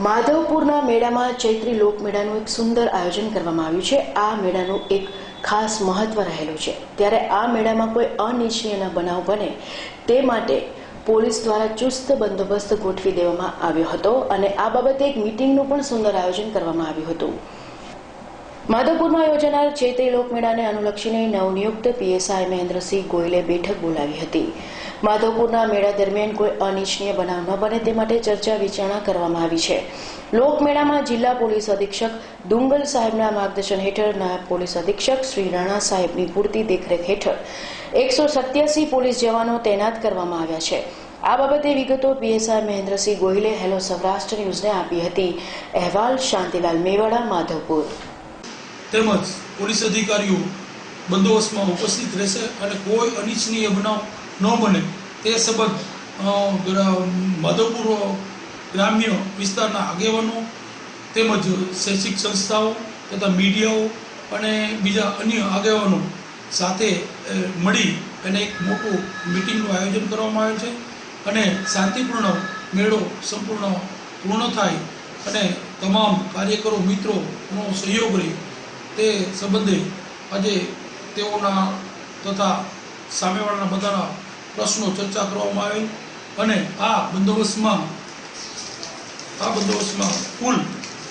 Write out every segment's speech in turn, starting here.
માધવપુરના મેળામાં ચૈત્રી લોકમેળાનું એક સુંદર આયોજન કરવામાં આવ્યું છે. આ મેળાનું એક ખાસ મહત્વ રહેલું છે. ત્યારે આ મેળામાં કોઈ અનિચ્છનીય બનાવ બને તે માટે પોલીસ દ્વારા ચુસ્ત બંદોબસ્ત ગોઠવી દેવામાં આવ્યો હતો અને આ બાબતે એક મીટિંગનું પણ સુંદર આયોજન કરવામાં આવ્યું હતું. માધવપુરમાં યોજાનાર ચૈત્રી લોકમેળાને અનુલક્ષીને નવનિયુક્ત પીએસઆઈ મહેન્દ્રસિંહ ગોયલે બેઠક બોલાવી હતી. માધવપુરના મેળા દરમિયાન કોઈ અનિચ્છનીય બનાવ ન બને તે માટે ચર્ચા વિચારણા કરવામાં આવી છે. લોકમેળામાં જિલ્લા પોલીસ અધિક્ષક દુંગલ સાહેબના માર્ગદર્શન હેઠળ નાયબ પોલીસ અધિક્ષક શ્રી રાણા સાહેબની પૂરતી દેખરેખ હેઠળ એકસો સત્યાસી પોલીસ જવાનો તૈનાત કરવામાં આવ્યા છે. આ બાબતે વિગતો પીએસઆઈ મહેન્દ્રસિંહ ગોહિલે હેલો સૌરાષ્ટ્ર ન્યૂઝને આપી હતી. અહેવાલ શાંતિલાલ મેવાડા, માધવપુર. તેમજ પોલીસ અધિકારીઓ બંદોબસ્તમાં ઉપસ્થિત રહેશે અને કોઈ અનિચ્છનીય બનાવ ન બને. તે સંબંધ માધવપુર ગ્રામ્ય વિસ્તારના આગેવાનો તેમજ શૈક્ષિક સંસ્થાઓ તથા મીડિયાઓ અને બીજા અન્ય આગેવાનો સાથે મળી અને એક મોટું મિટિંગનું આયોજન કરવામાં આવ્યું છે અને શાંતિપૂર્ણ મેળો સંપૂર્ણ પૂર્ણ થાય અને તમામ કાર્યકરો મિત્રોનો સહયોગ રહે. તે સંબંધે આજે તેઓના તથા સામેવાળાના બધાના પ્રશ્નો ચર્ચા કરવામાં આવી અને આ બંદોબસ્તમાં આ બંદોબસ્તમાં કુલ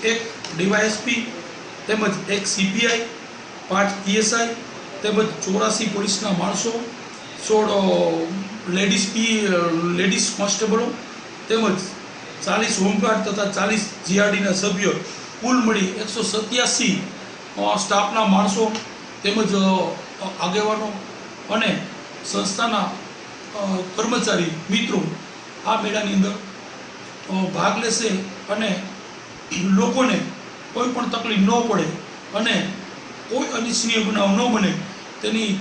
એક ડીવાયએસપી તેમજ એક સીપીઆઈ, પાંચ પીએસઆઈ તેમજ ચોરાસી પોલીસના માણસો, સોળ લેડીઝ પી લેડીઝ કોન્સ્ટેબલો તેમજ ચાલીસ હોમગાર્ડ તથા ચાલીસ જીઆરડીના સભ્યો કુલ મળી એકસો સત્યાસી સ્ટાફના માણસો તેમજ આગેવાનો અને સંસ્થાના કર્મચારી મિત્રો આ મેળાની અંદર ભાગ લેશે અને લોકોને કોઈ પણ તકલીફ ન પડે અને કોઈ અનિચ્છનીય બનાવ ન બને તેની